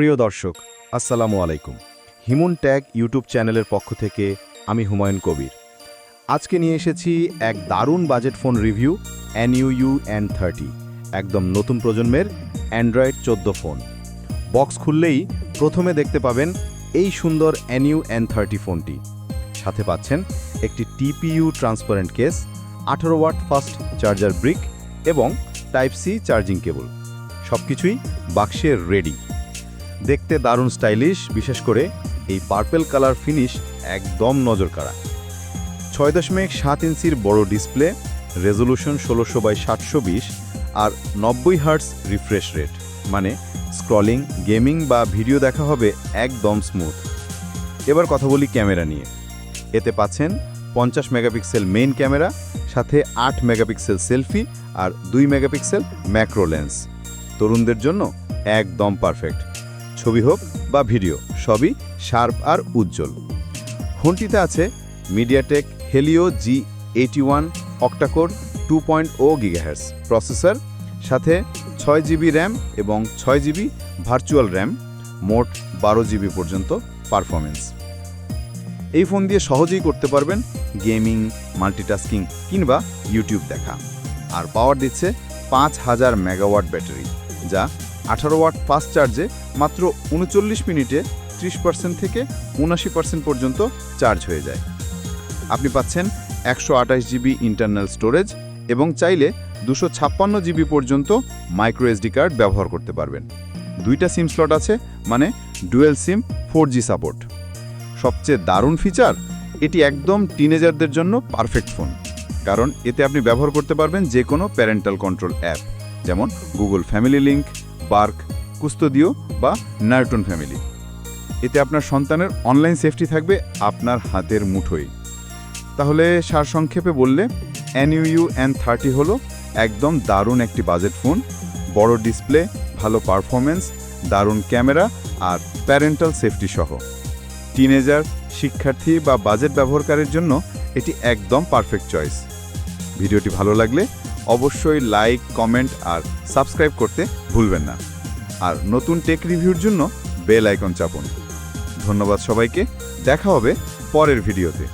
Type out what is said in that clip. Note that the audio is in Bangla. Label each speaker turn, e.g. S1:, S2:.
S1: প্রিয় দর্শক, আসসালামু আলাইকুম। হিমুন ট্যাগ ইউটিউব চ্যানেলের পক্ষ থেকে আমি হুমায়ুন কবির। আজকে নিয়ে এসেছি এক দারুণ budget phone review NU N thirty একদম নতুন প্রজন্মের অ্যান্ড্রয়েড চোদ্দ ফোন। বক্স খুললেই প্রথমে দেখতে পাবেন এই সুন্দর এনইউ এন থার্টি ফোনটি। সাথে পাচ্ছেন একটি টিপিইউ ট্রান্সপারেন্ট কেস আঠারো ওয়াট ফাস্ট চার্জার ব্রিক এবং টাইপ সি চার্জিং কেবল। সবকিছুই বাক্সে রেডি দেখতে দারুণ স্টাইলিশ, বিশেষ করে এই পার্পেল কালার ফিনিশ একদম নজর কাড়া। ছয় দশমিক সাত ইঞ্চির বড় ডিসপ্লে, রেজলিউশন ষোলোশো বাই সাতশো বিশ আর নব্বই হার্টস রিফ্রেশ রেট। মানে স্ক্রলিং, গেমিং বা ভিডিও দেখা হবে একদম স্মুথ। এবার কথা বলি ক্যামেরা নিয়ে। এতে পাচ্ছেন পঞ্চাশ মেগাপিক্সেল মেইন ক্যামেরা, সাথে আট মেগাপিক্সেল সেলফি আর দুই মেগাপিক্সেল ম্যাক্রো লেন্স তরুণদের জন্য একদম পারফেক্ট ছবি হোক বা ভিডিও, সবই শার্প আর উজ্জ্বল। ফোনটিতে আছে MediaTek Helio G eighty one octa-core two point oh gigahertz processor সাথে ছয় জিবি র্যাম এবং ছয় জিবি ভার্চুয়াল র্যাম মোট বারো জিবি পর্যন্ত পারফরমেন্স এই ফোন দিয়ে সহজেই করতে পারবেন গেমিং মাল্টিটাস্কিং কিংবা ইউটিউব দেখা। আর পাওয়ার দিচ্ছে পাঁচ হাজার মেগাওয়াট ব্যাটারি। যা আঠারো ওয়াট ফাস্ট চার্জে মাত্র উনচল্লিশ মিনিটে ত্রিশ পার্সেন্ট থেকে উনাশি পার্সেন্ট পর্যন্ত চার্জ হয়ে যায়। আপনি পাচ্ছেন একশো আঠাশ জিবি ইন্টারনাল স্টোরেজ এবং চাইলে দুশো ছাপ্পান্ন জিবি পর্যন্ত মাইক্রো এসডি কার্ড ব্যবহার করতে পারবেন। দুইটা সিম স্লট আছে মানে dual SIM, four G support. সবচেয়ে দারুণ ফিচার, এটি একদম টিনেজারদের জন্য পারফেক্ট ফোন, কারণ এতে আপনি ব্যবহার করতে পারবেন যে কোনো প্যারেন্টাল কন্ট্রোল অ্যাপ। যেমন Google Family Link Bark, Qustodio বা নার্টন ফ্যামিলি। এতে আপনার সন্তানের অনলাইন সেফটি থাকবে আপনার হাতের মুঠোয়। তাহলে সারসংক্ষেপে বললে, এনইউ এন থার্টি হলো একদম দারুণ একটি বাজেট ফোন, বড় ডিসপ্লে, ভালো পারফরমেন্স দারুণ ক্যামেরা আর প্যারেন্টাল সেফটি সহ। টিনেজার, শিক্ষার্থী বা বাজেট ব্যবহারকারীর জন্য এটি একদম পারফেক্ট চয়েস। ভিডিওটি ভালো লাগলে অবশ্যই লাইক, কমেন্ট আর সাবস্ক্রাইব করতে ভুলবেন না। আর নতুন টেক রিভিউর জন্য বেল আইকন চাপুন। ধন্যবাদ সবাইকে। দেখা হবে পরের ভিডিওতে।